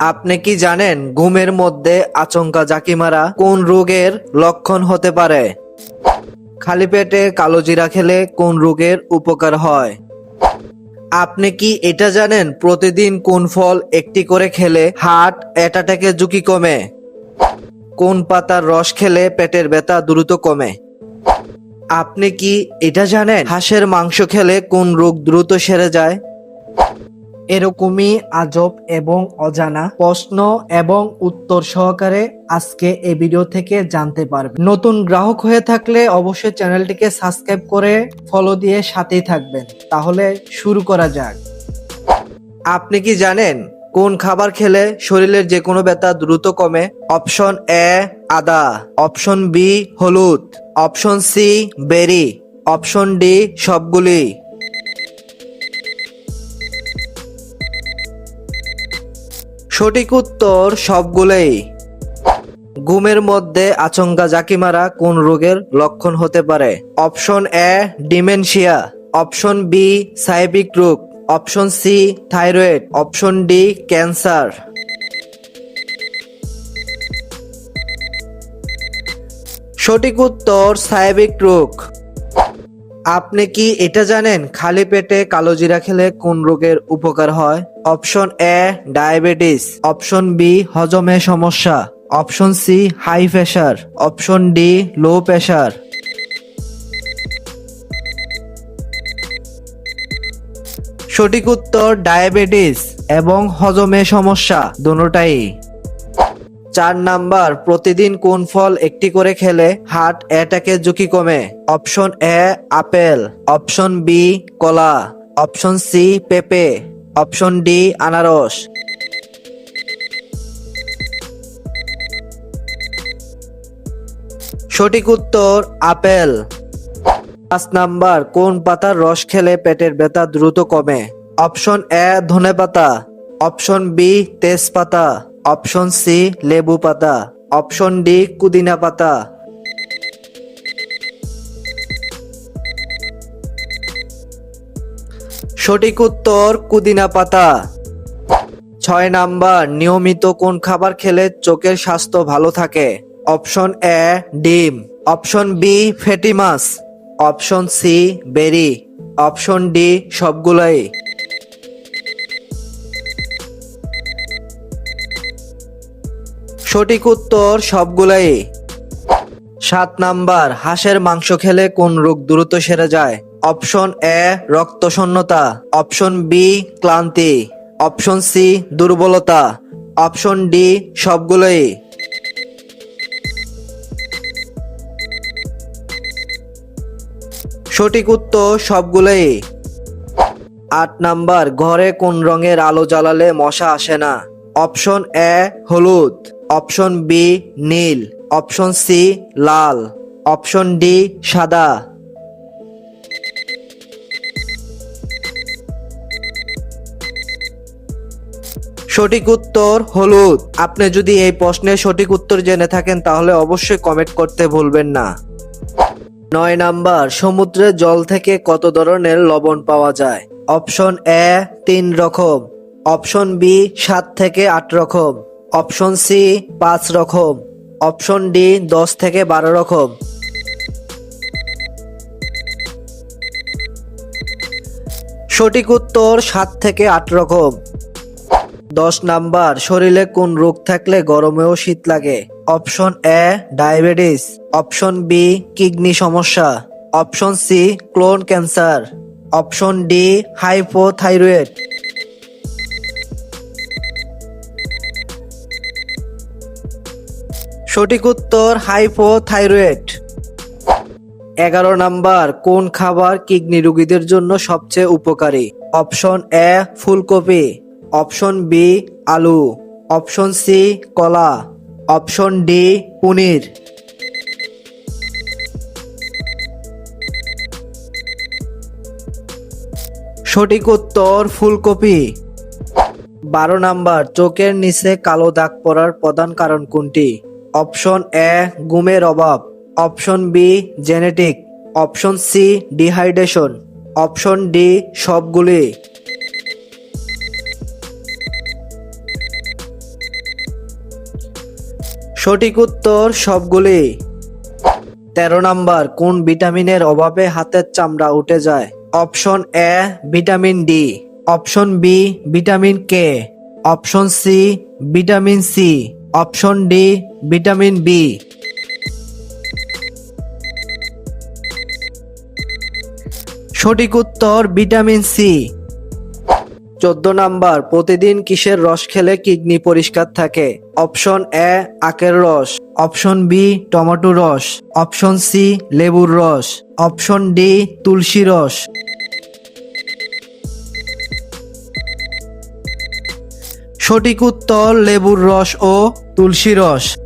আপনি কি জানেন ঘুমের মধ্যে আচমকা জাকি মারা কোন রোগের লক্ষণ হতে পারে? খালি পেটে কালো জিরা খেলে কোন রোগের উপকার হয়? আপনি কি এটা জানেন প্রতিদিন কোন ফল একটি করে খেলে হার্ট অ্যাটাকের ঝুঁকি কমে? কোন পাতার রস খেলে পেটের ব্যথা দ্রুত কমে? আপনি কি এটা জানেন হাঁসের মাংস খেলে কোন রোগ দ্রুত সেরে যায়? এরকমই আজব এবং অজানা প্রশ্ন এবং উত্তর সহকারে আজকে এই ভিডিও থেকে জানতে পারবে। নতুন গ্রাহক হয়ে থাকলে অবশ্যই চ্যানেলটিকে সাবস্ক্রাইব করে ফলো দিয়ে সাথেই থাকবেন। তাহলে শুরু করা যাক। আপনি কি জানেন কোন খাবার খেলে শরীরের যে কোনো ব্যথা দ্রুত কমে? অপশন এ আদা, অপশন বি হলুদ, option C berry, option D সবগুলি। সঠিক উত্তর সবগুলোই। ঘুমের মধ্যে আচমকা জাকি মারা কোন রোগের লক্ষণ হতে পারে? Option A, dementia. Option B, সাইবিক রোগ। Option C, thyroid. Option D, cancer. সঠিক উত্তর সাইবিক রোগ। আপনি কি এটা জানেন খালি পেটে কালো জিরা খেলে কোন রোগের উপকার হয়? Option A, diabetes. Option B, হজমে সমস্যা। Option C, high pressure option D, low pressure সঠিক উত্তর ডায়াবেটিস এবং হজমে সমস্যা দুটাই চার নাম্বার, প্রতিদিন কোন ফল একটি করে খেলে হার্ট অ্যাটাকের ঝুঁকি কমে? Option A, apple. Option B, কলা। অপশন সি, পেঁপে। অপশন ডি, আনারস। সঠিক উত্তর, আপেল। পাঁচ নাম্বার, কোন পাতার রস খেলে পেটের ব্যথা দ্রুত কমে? অপশন এ ধনে পাতা অপশন বি, তেজপাতা। অপশন সি, লেবু পাতা। অপশন ডি কুদিনা পাতা। সঠিক উত্তর কুদিনা পাতা। ছয় নাম্বার, নিয়মিত কোন খাবার খেলে চোখের স্বাস্থ্য ভালো থাকে? অপশন এ, ডিম। অপশন বি, ফেটি মাছ। Option C, berry. Option D, সবগুলাই। সঠিক উত্তর সবগুলাই সাত নাম্বার, হাঁসের মাংস খেলে কোন রোগ দ্রুত সেরে যায়? অপশন এ রক্ত শূন্যতা অপশন বি, ক্লান্তি। অপশন সি, দুর্বলতা। অপশন ডি, সবগুলোই সঠিক উত্তর সবগুলোই আট নাম্বার, ঘরে কোন রঙের আলো জ্বালালে মশা আসে না? অপশন এ, হলুদ। অপশন বি নীল, অপশন সি লাল, অপশন ডি সাদা। সঠিক উত্তর হলুদ। আপনি যদি এই প্রশ্নের সঠিক উত্তর জেনে থাকেন, তাহলে অবশ্যই কমেন্ট করতে ভুলবেন না। নয় নাম্বার সমুদ্রের জল থেকে কত ধরনের লবণ পাওয়া যায়? অপশন এ, তিন রকম। অপশন বি, সাত থেকে আট রকম। অপশন সি, পাঁচ রকম। অপশন ডি, দশ থেকে বারো রকম। সঠিক উত্তর, সাত থেকে আট রকম। দশ নাম্বার, শরীরে কোন রোগ থাকলে গরমেও শীত লাগে? Option A, diabetes. Option B, kidney সমস্যা। Option C, colon cancer. Option D, hypothyroid. সঠিক উত্তর হাইপোথাইরয়েড। এগারো নাম্বার, কোন খাবার কিডনি রোগীদের জন্য সবচেয়ে উপকারী? অপশন এ, ফুলকপি। অপশন বি, আলু। অপশন সি, কলা। অপশন ডি, পনির। সঠিক উত্তর ফুলকপি। বারো নাম্বার, চোখের নিচে কালো দাগ পড়ার প্রধান কারণ কোনটি? অপশন এ, ঘুমের অভাব। Option B, genetic. Option C, dehydration. Option D, সবগুলি। সঠিক উত্তর, সবগুলি। তেরো নাম্বার, কোন ভিটামিনের অভাবে হাতের চামড়া উঠে যায়? Option A, vitamin D. Option B, vitamin K. Option C, vitamin C. Option D, vitamin B. সঠিক উত্তর, ভিটামিন সি। চোদ্দ নাম্বার, প্রতিদিন কিসের রস খেলে কিডনি পরিষ্কার থাকে? অপশন এ, আখের রস। অপশন বি, টমেটো রস। অপশন সি, লেবুর রস। অপশন ডি, তুলসী রস। সঠিক উত্তর লেবুর রস ও তুলসী রস।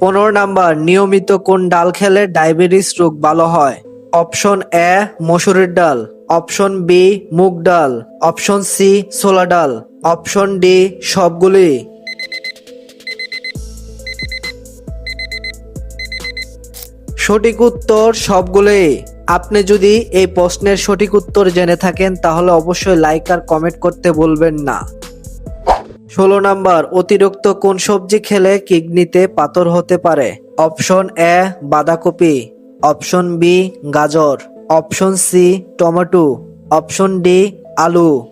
পনেরো নাম্বার, নিয়মিত কোন ডাল খেলে ডায়াবেটিস রোগ ভালো হয়? অপশন এ, মসুরের ডাল। অপশন বি, মুগ ডাল। অপশন সি, ছোলা ডাল। অপশন ডি, সবগুলি। সঠিক উত্তর সবগুলি। আপনি যদি এই প্রশ্নের সঠিক উত্তর জেনে থাকেন, তাহলে অবশ্যই লাইক আর কমেন্ট করতে বলবেন না। ষোলো নাম্বার, অতিরিক্ত কোন সবজি খেলে কিডনিতে পাথর হতে পারে? অপশন এ, বাঁধাকপি। অপশন বি, গাজর। Option C, tomato. Option D, আলু।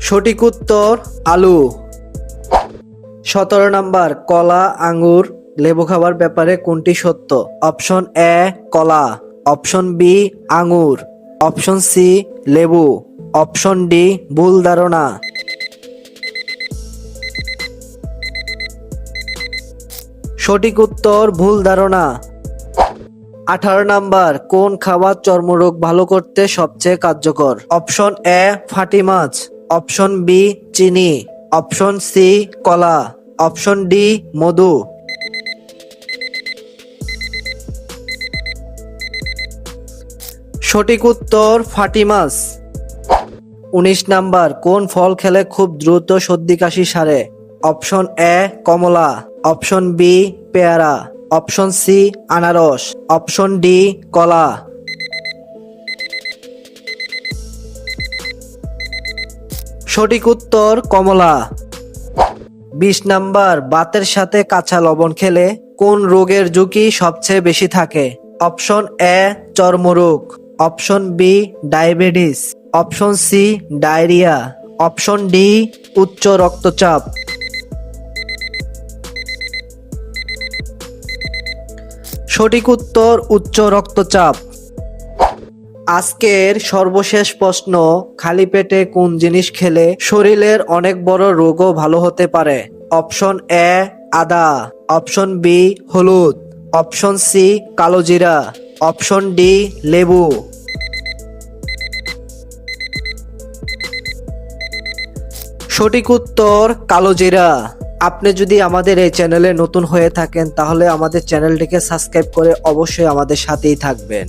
সঠিক উত্তর, আলু। সতেরো নাম্বার, কলা, আঙ্গুর, লেবু খাবার ব্যাপারে কোনটি সত্য? অপশন এ, কলা। অপশন বি, আঙ্গুর। অপশন সি, লেবু। অপশন ডি, ভুল ধারণা। সঠিক উত্তর, ভুল ধারণা। আঠারো নাম্বার, কোন খাবার চর্মরোগ ভালো করতে সবচেয়ে কার্যকর? অপশন এ, ফাটি মাছ। অপশন বি, চিনি। অপশন সি, কলা। অপশন ডি, মধু। সঠিক উত্তর ফাটি মাছ উনিশ নাম্বার, কোন ফল খেলে খুব দ্রুত সর্দি কাশি সারে? অপশন এ, কমলা। অপশন বি, পেয়ারা। অপশন সি, আনারস। অপশন ডি, কলা। সঠিক উত্তর, কমলা। বিশ নাম্বার, বাতের সাথে কাঁচা লবণ খেলে কোন রোগের ঝুঁকি সবচেয়ে বেশি থাকে? অপশন এ, চর্মরোগ। Option B, diabetes. Option C, diarrhoea. Option D, উচ্চ রক্তচাপ। সঠিক উত্তর, উচ্চ রক্তচাপ। আজকের সর্বশেষ প্রশ্ন, খালি পেটে কোন জিনিস খেলে শরীরের অনেক বড় রোগও ভালো হতে পারে? অপশন এ, আদা। অপশন বি, হলুদ। অপশন সি, কালো জিরা। অপশন ডি, লেবু। সঠিক উত্তর কালোজিরা আপনি যদি আমাদের এই চ্যানেলে নতুন হয়ে থাকেন, তাহলে আমাদের চ্যানেলটিকে সাবস্ক্রাইব করে অবশ্যই আমাদের সাথেই থাকবেন।